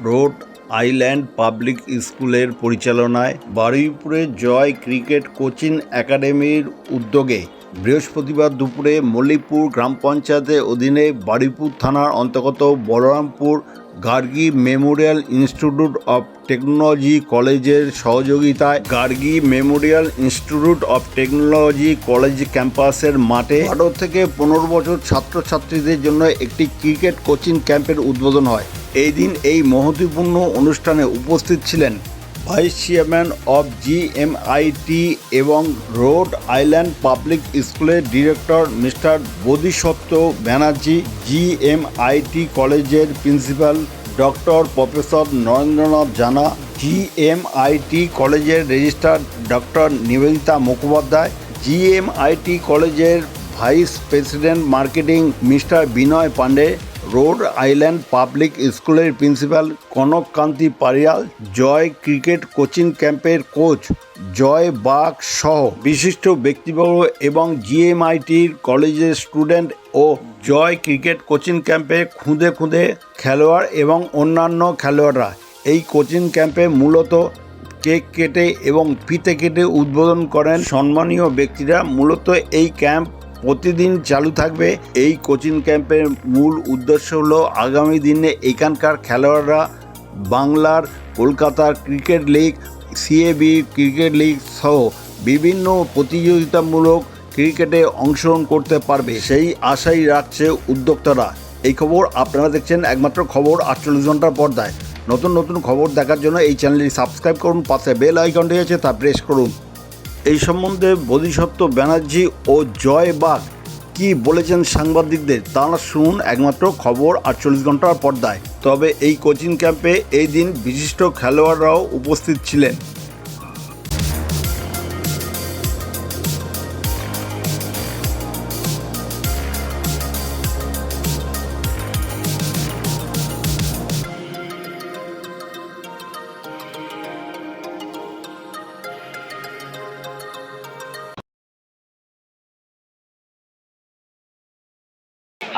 Road Island public স্কুলের পরিচালনায় বারুইপুরে জয় cricket coaching একাডেমির উদ্যোগে বৃহস্পতিবার দুপুরে মল্লিকপুর গ্রাম পঞ্চায়েতের অধীনে বারুইপুর থানার অন্তর্গত Balarampur Gargi memorial institute of technology কলেজের সহযোগিতায় Gargi memorial institute of technology college ক্যাম্পাসের মাঠে আঠারো থেকে পনেরো বছর ছাত্রছাত্রীদের জন্য একটি ক্রিকেট কোচিং ক্যাম্পের উদ্বোধন হয়। এই দিন এই মহতিপূর্ণ অনুষ্ঠানে উপস্থিত ছিলেন ভাইস চেয়ারম্যান অফ জিএমআইটি এবং রোড আইল্যান্ড পাবলিক স্কুলের director mister Bodhisattva Banerjee, GMIT কলেজের principal doctor professor Narendranath Jana, GMIT কলেজের registrar doctor Nivedita Mukhopadhyay, GMIT কলেজের vice president marketing mister Binay Pandey Rhode Island public স্কুলের principal Kanak Kanti Pariyal, Joy cricket coaching ক্যাম্পের coach Joy Bag সহ বিশিষ্ট ব্যক্তিবর্গ এবং জিএমআইটির কলেজের স্টুডেন্ট ও জয় ক্রিকেট কোচিং ক্যাম্পে খুঁদে খুঁদে খেলোয়াড় এবং অন্যান্য খেলোয়াড়রা এই কোচিং ক্যাম্পে মূলত কেক কেটে এবং ফিতে কেটে উদ্বোধন করেন। সম্মানীয় ব্যক্তিরা মূলত এই ক্যাম্প প্রতিদিন চালু থাকবে। এই কোচিং ক্যাম্পের মূল উদ্দেশ্য হলো আগামী দিনে এখানকার খেলোয়াড়রা বাংলার কলকাতার cricket league, CAB cricket league সহ বিভিন্ন প্রতিযোগিতামূলক ক্রিকেটে অংশগ্রহণ করতে পারবে। সেই আশাই রাখছে উদ্যোক্তারা। এই খবর আপনারা দেখছেন একমাত্র খবর আটচল্লিশ ঘণ্টার পর্দায়। নতুন নতুন খবর দেখার জন্য এই চ্যানেলটি সাবস্ক্রাইব করুন, পাশে বেল আইকনটি আছে তা প্রেস করুন। এই সম্বন্ধে বোধিসত্ত্ব ব্যানার্জি ও জয় বাগ কি বলেছেন সাংবাদিকদের তারা শুনুন একমাত্র খবর আটচল্লিশ ঘণ্টার পর্দায়। তবে এই কোচিং ক্যাম্পে এই দিন বিশিষ্ট খেলোয়াড়রাও উপস্থিত ছিলেন।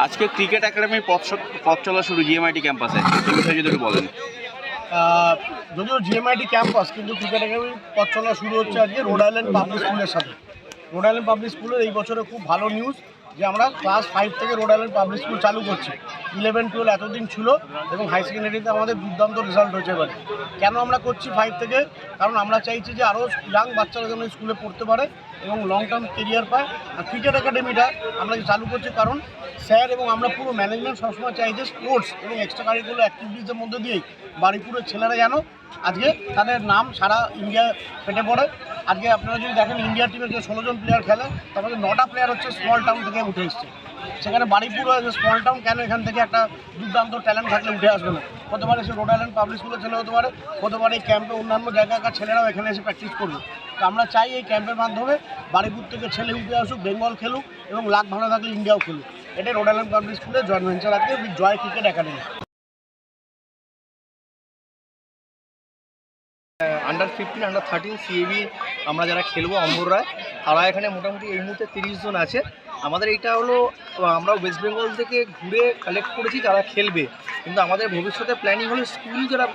আজকে ক্রিকেট একাডেমির পথ পথ চলা শুরু জিএমআইটি ক্যাম্পাসে যদি বলেন। যদিও জিএমআইটি ক্যাম্পাস কিন্তু ক্রিকেট একাডেমির পথ চলা শুরু হচ্ছে আজকে রোড আইল্যান্ড পাবলিক স্কুলের সাথে। রোড আইল্যান্ড পাবলিক স্কুলের এই বছরে খুব ভালো নিউজ যে আমরা ক্লাস ফাইভ থেকে রোড আইল্যান্ড পাবলিক স্কুল চালু করছি। ইলেভেন টুয়েলভ এতদিন ছিল এবং হাই সেকেন্ডারিতে আমাদের দুর্দান্ত রেজাল্ট হয়েছে এবারে। কেন আমরা করছি ফাইভ থেকে? কারণ আমরা চাইছি যে আরও ইয়াং বাচ্চারা যেন স্কুলে পড়তে পারে। এবং লং টার্ম কেরিয়ার পায়। আর ক্রিকেট একাডেমিটা আমরা চালু করছি, কারণ স্যার এবং আমরা পুরো ম্যানেজমেন্ট সবসময় চাই যে স্পোর্টস এবং এক্সট্রা কারিকুলার অ্যাক্টিভিটিসের মধ্যে দিয়েই বাড়িপুরের ছেলেরা যেন আজকে তাদের নাম সারা ইন্ডিয়া ফেটে পড়ে। আজকে আপনারা যদি দেখেন ইন্ডিয়া টিমের যে ষোলো জন প্লেয়ার খেলে, তার মধ্যে নটা প্লেয়ার হচ্ছে স্মল টাউন থেকে উঠে এসছে। সেখানে বাড়িপুর স্মল টাউন কেন এখান থেকে একটা দুর্দান্ত ট্যালেন্ট থাকলে উঠে আসবে না? হতে পারে সে রোড আইল্যান্ড পাবলিক স্কুলের ছেলে হতে পারে হতে পারে এই ক্যাম্পে অন্যান্য জায়গাকার ছেলেরাও এখানে এসে প্র্যাকটিস করবে। তো আমরা চাই এই ক্যাম্পের মাধ্যমে বাড়িপুর থেকে ছেলে উঠে আসুক বেঙ্গল খেলুক এবং লাখ ভালো থাকলে ইন্ডিয়াও খেলুক। এটাই রোড আইল্যান্ড পাবলিক স্কুলের জয়েন্ট ভেঞ্চার আজকে Joy cricket academy under fifteen under thirteen CAB আমরা যারা খেলব অম্বররায়, তারা এখানে মোটামুটি এই মুহূর্তে তিরিশ জন আছে। আমাদের এইটা হলো, আমরা ওয়েস্ট বেঙ্গল থেকে ঘুরে কালেক্ট করেছি যারা খেলবে। কিন্তু আমাদের ভবিষ্যতে প্ল্যানিং হলো স্কুল যারা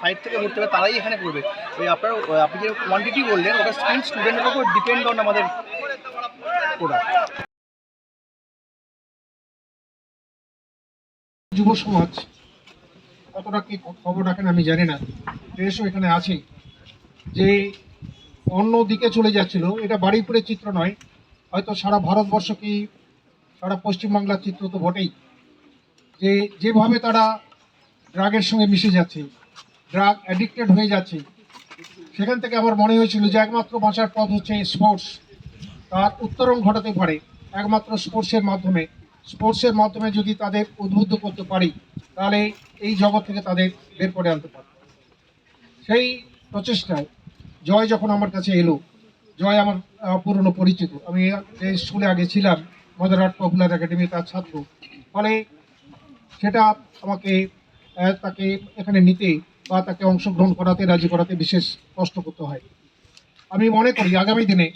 ফাইভ থেকে ভর্তি হবে তারাই এখানে করবে। ওই আপনার আপনি যে কোয়ান্টিটি বললেন, ওটা স্কুল স্টুডেন্টের উপর ডিপেন্ড অন আমাদের ওরা যুব সমাজ, কতটা কি খবর রাখেন আমি জানি না। দেশও এখানে আছে। যে অন্য দিকে চলে যাচ্ছিল, এটা বাড়িপুরের চিত্র নয়, হয়তো সারা ভারতবর্ষ কি সারা পশ্চিমবাংলার চিত্র তো বটেই। যে যেভাবে তারা ড্রাগের সঙ্গে মিশে যাচ্ছে, ড্রাগ অ্যাডিক্টেড হয়ে যাচ্ছে, সেখান থেকে আমার মনে হয়েছিল যে একমাত্র বাঁচার পথ হচ্ছে স্পোর্টস। তার উত্তরণ ঘটাতে পারে একমাত্র স্পোর্টসের মাধ্যমে। স্পোর্টসের মাধ্যমে যদি তাদের উদ্বুদ্ধ করতে পারি, তাহলে এই জগৎ থেকে তাদের বের করে আনতে পারি সেই প্রচেষ্টায়। জয় যখন আমার কাছে এলো জয় আমার পুরনো পরিচিত। আমি যে স্কুলে আগে ছিলাম মদারহাট পপুলার একাডেমি তার ছাত্র। ফলে সেটা আমাকে তাকে এখানে নিতে বা তাকে অংশগ্রহণ করাতে রাজি করাতে বিশেষ কষ্ট করতে হয়। আমি মনে করি আগামী দিনে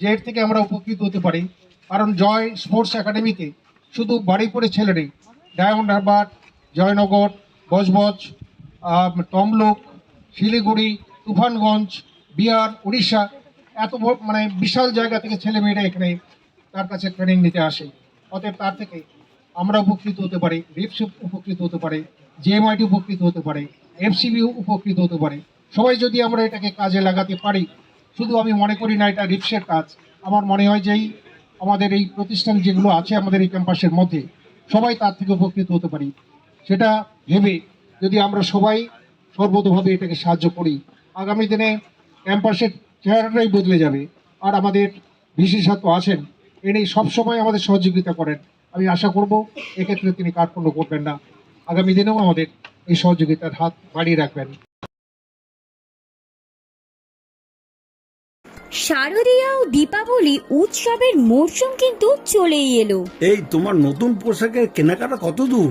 যে এর থেকে আমরা উপকৃত হতে পারি কারণ জয় স্পোর্টস একাডেমিতে শুধু বাড়িপুরে ছেলে নেই। ডায়মন্ড হারবার জয়নগর বজবজ আহ, তমলুক শিলিগুড়ি তুফানগঞ্জ, বিহার, উড়িষ্যা, এত মানে বিশাল জায়গা থেকে ছেলেমেয়েরা এখানে তার কাছে ট্রেনিং নিতে আসে। অতএব তার থেকে আমরা উপকৃত হতে পারি রিপস উপকৃত হতে পারে জেএমআইটি উপকৃত হতে পারে এফসিবি উপকৃত হতে পারে। সবাই যদি আমরা এটাকে কাজে লাগাতে পারি, শুধু আমি মনে করি না, এটা রিপসের কাজ। আমার মনে হয় যে এই আমাদের এই প্রতিষ্ঠান যেগুলো আছে আমাদের এই ক্যাম্পাসের মধ্যে, সবাই তার থেকে উপকৃত হতে পারি। সেটা ভেবে যদি আমরা সবাই সর্বতভাবে এটাকে সাহায্য করি আগামী দিনে ক্যাম্পাসের চেহারাটাই বদলে যাবে। আর আমাদের বিশেষজ্ঞ আছেন এনে সবসময় আমাদের সহযোগিতা করেন। আমি আশা করব এক্ষেত্রে তিনি কার্পণ্য করবেন না। আগামী দিনেও আমাদের এই সহযোগিতার হাত বাড়িয়ে রাখবেন। শারদীয়া ও দীপাবলি উৎসবের মরশুম কিন্তু চলেই এলো। এই তোমার নতুন পোশাকের কেনাকাটা কত দূর?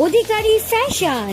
অধিকারী ফ্যাশন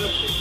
Thank you.